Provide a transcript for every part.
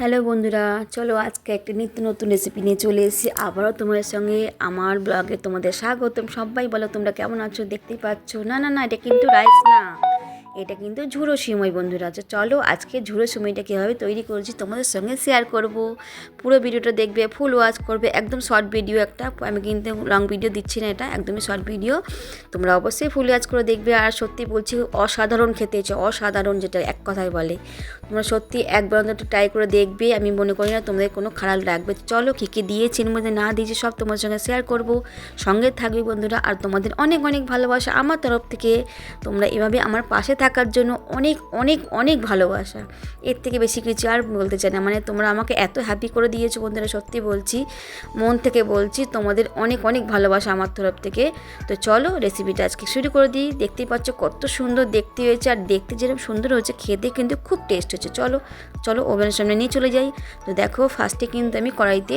Hello বন্ধুরা, চলো আজকে একটা নিত্য নতুন রেসিপি নিয়ে চলে এসেছি। আবারও তোমাদের সঙ্গে আমার ব্লগে তোমাদের স্বাগতম। সবাই বলো তোমরা কেমন আছো? দেখতেই পাচ্ছ? না না না, এটা কিন্তু রাইস না। এটা কিন্তু ঝুড়ো সিমই বন্ধুরা। তো চলো, আজকে ঝুড়ো সিমইটা কীভাবে তৈরি করেছি তোমাদের সঙ্গে শেয়ার করব। পুরো ভিডিওটা দেখবে ফুল ওয়াচ করবে, একদম শর্ট ভিডিও একটা। আমি কিন্তু লং ভিডিও দিচ্ছি না এটা, একদমই শর্ট ভিডিও তোমরা অবশ্যই ফুল ওয়াচ করে দেখবে। আর সত্যি বলছি, অসাধারণ খেতে হচ্ছে অসাধারণ যেটা এক কথায় বলে। তোমরা সত্যি একবার অন্তত ট্রাই করে দেখবে, আমি মনে করি না তোমাদের কোনো খারাপ লাগবে। চলো, কী কী দিয়েছি, এর মধ্যে না দিয়েছি, সব তোমার সঙ্গে শেয়ার করব। সঙ্গে থাকবে, বন্ধুরা, আর তোমাদের অনেক অনেক ভালোবাসা আমার তরফ থেকে। তোমরা এভাবে আমার পাশে থাকার জন্য অনেক অনেক অনেক ভালোবাসা। এর থেকে বেশি কিছু আর বলতে চাই না। মানে তোমরা আমাকে এত হ্যাপি করে দিয়েছ বন্ধুরা, সত্যি বলছি। মন থেকে বলছি, তোমাদের অনেক অনেক ভালোবাসা আমার তরফ থেকে। তো চলো রেসিপিটা আজকে শুরু করে দিই। দেখতেই পাচ্ছ কত সুন্দর দেখতে হয়েছে। আর দেখতে যেরকম সুন্দর হয়েছে, খেতে কিন্তু খুব টেস্ট হচ্ছে চলো চলো ওভেনের সামনে নিয়ে চলে যাই। তো দেখো ফার্স্টে কিন্তু আমি কড়াইতে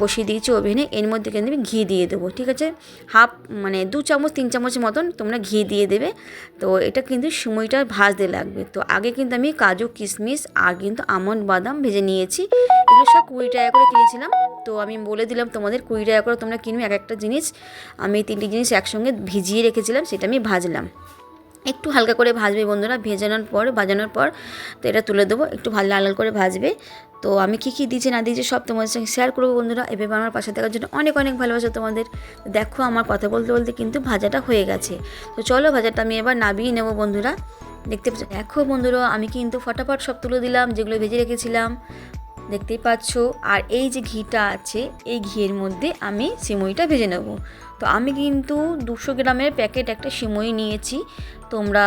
বসিয়ে দিয়েছি ওভেনে এর মধ্যে কিন্তু আমি ঘি দিয়ে দেবো, ঠিক আছে? হাফ মানে দু চামচ, তিন চামচের মতন তোমরা ঘি দিয়ে দেবে। তো এটা কিন্তু সময়টা ভাজতে লাগবে। তো আগে কিন্তু আমি কাজু, কিশমিশ আর কিন্তু আমন্ড বাদাম ভেজে নিয়েছি। এগুলো সব কুড়ি টাকা করে কিনেছিলাম। তো আমি বলে দিলাম তোমাদের কুড়ি টাকা করে তোমরা কিনবে। এক একটা জিনিস আমি তিনটি জিনিস একসঙ্গে ভিজিয়ে রেখেছিলাম, সেটা আমি ভাজলাম। একটু হালকা করে ভাজবে বন্ধুরা, ভেজানোর পর ভাজানোর পর, তো এটা তুলে দেবো। একটু ভালো লাল লাল করে ভাজবে। তো আমি কী কী দিয়েছি না দিয়েছি সব তোমাদের সঙ্গে শেয়ার করব বন্ধুরা। এভাবে আমার পাশে থাকার জন্য অনেক অনেক ভালোবাসা তোমাদের। দেখো আমার কথা বলতে বলতে কিন্তু ভাজাটা হয়ে গেছে। তো চলো ভাজাটা আমি এবার নাবিয়ে নেব বন্ধুরা। দেখতে পাচ্ছ, দেখো বন্ধুরা, আমি কিন্তু ফটাফট সব তুলে দিলাম, যেগুলো ভেজে রেখেছিলাম। দেখতেই পাচ্ছ, আর এই যে ঘিটা আছে, এই ঘিয়ের মধ্যে আমি সিমইটা ভেজে নেব। তো আমি কিন্তু দুশো গ্রামের প্যাকেট একটা সিমই নিয়েছি। তোমরা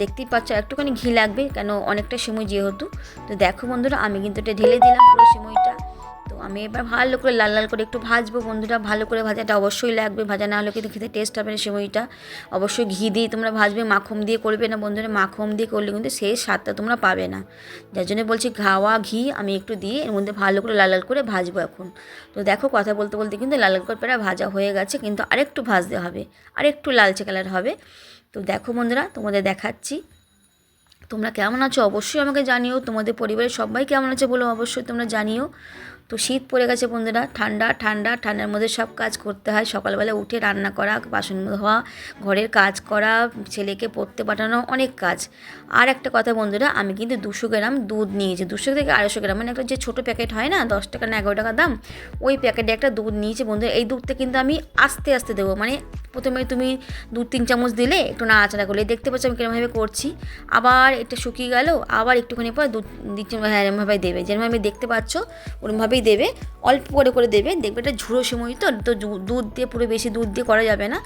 দেখতেই পাচ্ছ একটুখানি ঘি লাগবে, কেন অনেকটা সময় যেহেতু। তো দেখো বন্ধুরা, আমি কিন্তু এটা ঢেলে দিলাম পুরো সময়টা। তো আমি এবার ভালো করে, লাল লাল করে একটু ভাজবো বন্ধুরা। ভালো করে ভাজাটা অবশ্যই লাগবে। ভাজা না হলে কিন্তু খেতে টেস্ট হবে না সিমইটা অবশ্যই ঘি দিয়ে তোমরা ভাজবে, মাখন দিয়ে করবে না বন্ধুরা। মাখন দিয়ে করলে কিন্তু সেই স্বাদটা তোমরা পাবে না। যার জন্য বলছি ঘাওয়া ঘি আমি একটু দিয়ে এর মধ্যে ভালো করে, লাল লাল করে ভাজবো এখন। তো দেখো কথা বলতে বলতে কিন্তু লাল লাল করে প্রায় ভাজা হয়ে গেছে, কিন্তু আরেকটু ভাজতে হবে। আরেকটু লালচে কালার হবে। তো দেখো বন্ধুরা, তোমাদের দেখাচ্ছি। তোমরা কেমন আছো? অবশ্যই আমাকে জানিও। তোমাদের পরিবারের সবাই কেমন আছে বলো অবশ্যই তোমরা জানিও। তো শীত পড়ে গেছে বন্ধুরা, ঠান্ডা ঠান্ডা, ঠান্ডার মধ্যে সব কাজ করতে হয়। সকালবেলা উঠে রান্না করা, বাসন ধোয়া, ঘরের কাজ করা, ছেলেকে পড়তে পাঠানো, অনেক কাজ। আর একটা কথা বন্ধুরা, আমি কিন্তু দুশো গ্রাম দুধ নিয়েছি। দুশো থেকে আড়াইশো গ্রাম মানে একটা যে ছোটো প্যাকেট হয় না, দশ টাকা না এগারো টাকা দাম, ওই প্যাকেটে একটা দুধ নিয়েছি বন্ধুরা। এই দুধটা কিন্তু আমি আস্তে আস্তে দেবো মানে প্রথমে তুমি দু, তিন চামচ দিলে একটু নাড়াচাড়া করলে। দেখতে পাচ্ছ আমি কীরমভাবে করছি। আবার এটা শুকিয়ে গেল, আবার একটুখানি পর দু তিন হ্যাঁ এরমভাবে দেবে। যেরমভাবে দেখতে পাচ্ছ ওরমভাবেই দেবে। অল্প করে করে দেবে। দেখবে এটা ঝুড়ো সময় তো তো দুধ দিয়ে, পুরো বেশি দুধ দিয়ে করা যাবে না।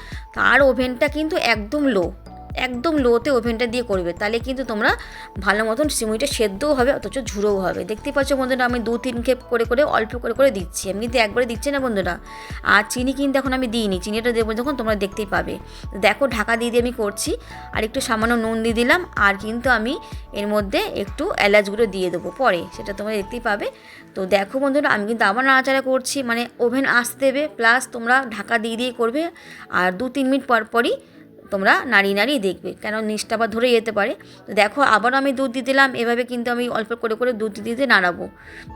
আর ওভেনটা কিন্তু একদম লো একদম লোতে ওভেনটা দিয়ে করবে। তাহলে কিন্তু তোমরা ভালো মতন সিমুইটা সেদ্ধও হবে, অথচ ঝুড়োও হবে। দেখতেই পাচ্ছ বন্ধুরা, আমি দু তিন খেপ করে করে, অল্প করে করে দিচ্ছি। আমি কিন্তু একবারে দিচ্ছি না বন্ধুরা। আর চিনি কিন্তু এখন আমি দিইনি। চিনিটা দেবো যখন, তোমরা দেখতেই পাবে। দেখো, ঢাকা দিয়ে দিয়ে আমি করছি। আর একটু সামান্য নুন দিয়ে দিলাম। আর কিন্তু আমি এর মধ্যে একটু এলাচগুলো দিয়ে দেবো পরে। সেটা তোমরা দেখতেই পাবে। তো দেখো বন্ধুরা, আমি কিন্তু আবার নাড়াচাড়া করছি। মানে ওভেন আসতে দেবে। প্লাস তোমরা ঢাকা দিয়ে দিয়ে করবে। আর দু তিন মিনিট পর পরই তোমরা নাড়িয়ে নাড়িয়ে দেখবে, কেন নিচটা আবার ধরে যেতে পারে। তো দেখো, আবারও আমি দুধ দিয়ে দিলাম, এভাবে কিন্তু আমি অল্প করে করে দুধ দিয়ে দিয়ে নাড়াবো।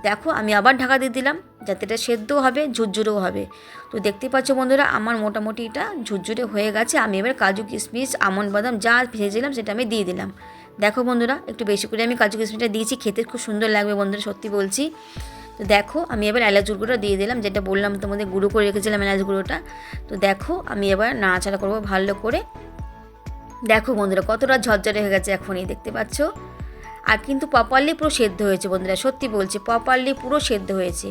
দেখো, আমি আবার ঢাকা দিয়ে দিলাম, যাতে এটা সেদ্ধও হবে, ঝুরঝুরেও হবে। তো দেখতে পাচ্ছ বন্ধুরা, আমার মোটামুটি এটা ঝুরঝুরে হয়ে গেছে। আমি এবার কাজু কিশমিশ, আমন্ড বাদাম যা ভেজেছিলাম, সেটা আমি দিয়ে দিলাম। দেখো বন্ধুরা, একটু বেশি করে আমি কাজু কিশমিশটা দিয়েছি, খেতে খুব সুন্দর লাগবে বন্ধুরা, সত্যি বলছি। তো দেখো, আমি এবার এলাচ গুঁড়োটা দিয়ে দিলাম, যেটা বললাম তোমাদের গুঁড়ো করে রেখেছিলাম এলাচ গুঁড়োটা। তো দেখো, আমি এবার নাড়াচাড়া করব ভালো করে। দেখো বন্ধুরা, কতটা ঝরঝরে হয়ে গেছে এখনই, দেখতে পাচ্ছ? আর কিন্তু প্রপারলি পুরো সেদ্ধ হয়েছে বন্ধুরা, সত্যি বলছি প্রপারলি পুরো সেদ্ধ হয়েছে।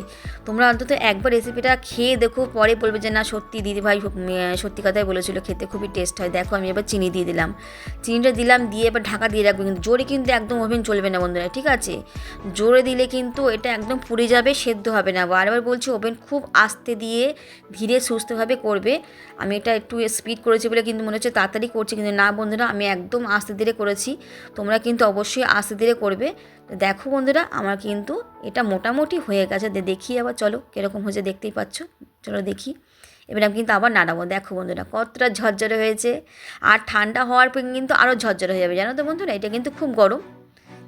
তোমরা অন্তত একবার রেসিপিটা খেয়ে দেখো, পরে বলবে যে না, সত্যি দিদিভাই সত্যি কথাই বলেছিল, খেতে খুবই টেস্ট হয়। দেখো, আমি এবার চিনি দিয়ে দিলাম। চিনিটা দিলাম, দিয়ে এবার ঢাকা দিয়ে রাখব, কিন্তু জোরে কিন্তু একদম ওভেন চলবে না বন্ধুরা, ঠিক আছে? জোরে দিলে কিন্তু এটা একদম পুড়ে যাবে, সেদ্ধ হবে না। বারবার বলছি ওভেন খুব আস্তে দিয়ে ধীরে সুস্থভাবে করবে। আমি এটা একটু স্পিড করেছি বলে কিন্তু মনে হচ্ছে তাড়াতাড়ি করছি, কিন্তু না বন্ধুরা, আমি একদম আস্তে ধীরে করেছি। তোমরা কিন্তু অবশ্যই আস্তে ধীরে করবে। দেখো বন্ধুরা, আমার কিন্তু এটা মোটামুটি হয়ে গেছে। দেখি আবার, চলো, কীরকম হয়েছে দেখতেই পাচ্ছ? চলো দেখি। এবার আমি কিন্তু আবার নাড়াবো। দেখো বন্ধুরা, কতটা ঝরঝরে হয়েছে। আর ঠান্ডা হওয়ার পর কিন্তু আরও ঝরঝরে হয়ে যাবে। জানো তো বন্ধুরা, এটা কিন্তু খুব গরম।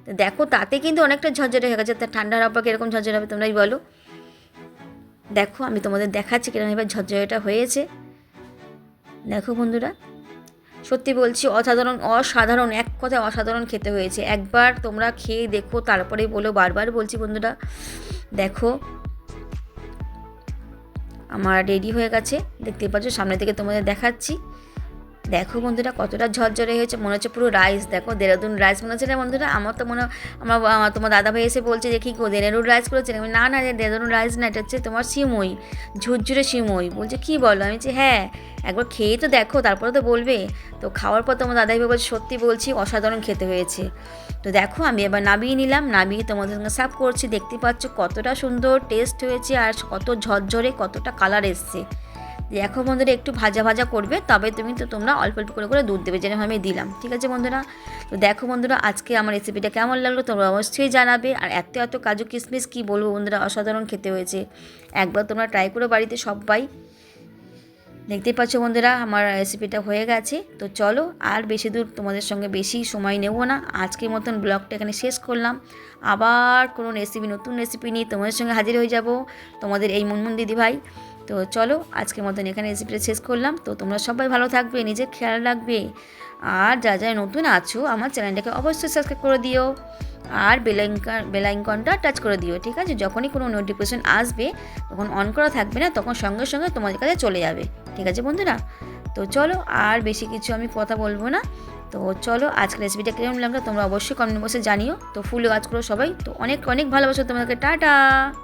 তো দেখো, তাতে কিন্তু অনেকটা ঝরঝরে হয়ে গেছে। তা ঠান্ডা হওয়ার পর কীরকম ঝরঝরে হবে তোমরাই বলো। দেখো, আমি তোমাদের দেখাচ্ছি কীরকম এবার ঝরঝরেটা হয়েছে। দেখো বন্ধুরা সত্যি বলছি, অসাধারণ অসাধারণ, এক কথায় অসাধারণ খেতে হয়েছে। একবার তোমরা খেয়ে দেখো, তারপরে বলো, বারবার বলছি বন্ধুরা। দেখো, আমার রেডি হয়ে গেছে। দেখতে পাচ্ছ, সামনে থেকে তোমাদের দেখাচ্ছি। দেখো বন্ধুরা কতটা ঝরঝরে হয়েছে মনে হচ্ছে পুরো রাইস দেখো দেরাদুন রাইস মনে হচ্ছে না বন্ধুরা আমার তো মনে আমার তোমার দাদা ভাই এসে বলছে যে কি গো দেরাদুন রাইস করেছে? আমি, না না দেরাদুন রাইস না এটা হচ্ছে তোমার সিমই ঝুরঝুরে সিমই। বলছে কী বলো? আমি বলছি হ্যাঁ একবার খেয়েই তো দেখো তারপরে তো বলবে। তো খাওয়ার পর তোমার দাদাই ভাই বলছে সত্যি বলছি অসাধারণ খেতে হয়েছে। তো দেখো আমি এবার নামিয়ে নিলাম নামিয়ে তোমাদের সঙ্গে সার্ভ করছি। দেখতে পাচ্ছ কতটা সুন্দর টেস্ট হয়েছে আর কত ঝরঝরে কতটা কালার এসছে। দেখো বন্ধুরা, একটু ভাজা ভাজা করবে, তবে তুমি তো তোমরা অল্প অল্প করে করে দুধ দেবে, যেরকম আমি দিলাম, ঠিক আছে বন্ধুরা? তো দেখো বন্ধুরা, আজকে আমার রেসিপিটা কেমন লাগল তোমরা অবশ্যই জানাবে, আর এত এত কাজু কিশমিশ কী বলব বন্ধুরা, অসাধারণ খেতে হয়েছে। একবার তোমরা ট্রাই করো বাড়িতে সবাই। দেখতেই পাচ্ছ বন্ধুরা, আমার রেসিপিটা হয়ে গেছে। তো চলো, আর বেশি দূর তোমাদের সঙ্গে বেশি সময় নেব না। আজকের মতন ব্লগটা এখানে শেষ করলাম। আবার কোনো রেসিপি নতুন রেসিপি নিয়ে তোমাদের সঙ্গে হাজির হয়ে যাব। তোমাদের এই মুনমুন দিদি ভাই তো চলো, আজকের মতন এখানে রেসিপিটা শেষ করলাম। তো তোমরা সবাই ভালো থাকবে, নিজের খেয়াল রাখবে। আর যা যা নতুন আছো, আমার চ্যানেলটাকে অবশ্যই সাবস্ক্রাইব করে দিও। আর বেলাইকন বেলাইকনটা টাচ করে দিও, ঠিক আছে? যখনই কোনো নোটিফিকেশন আসবে, তখন অন করা থাকবে না, তখন সঙ্গে সঙ্গে তোমাদের কাছে চলে যাবে, ঠিক আছে বন্ধুরা? তো চলো, আর বেশি কিছু আমি কথা বলব না। তো চলো, আজকের রেসিপিটা কেমন লাগল তোমরা অবশ্যই কমেন্ট বসে জানিও। তো ফুল কাজ করো সবাই। তো অনেক অনেক ভালোবাসো তোমাদেরকে। টাটা!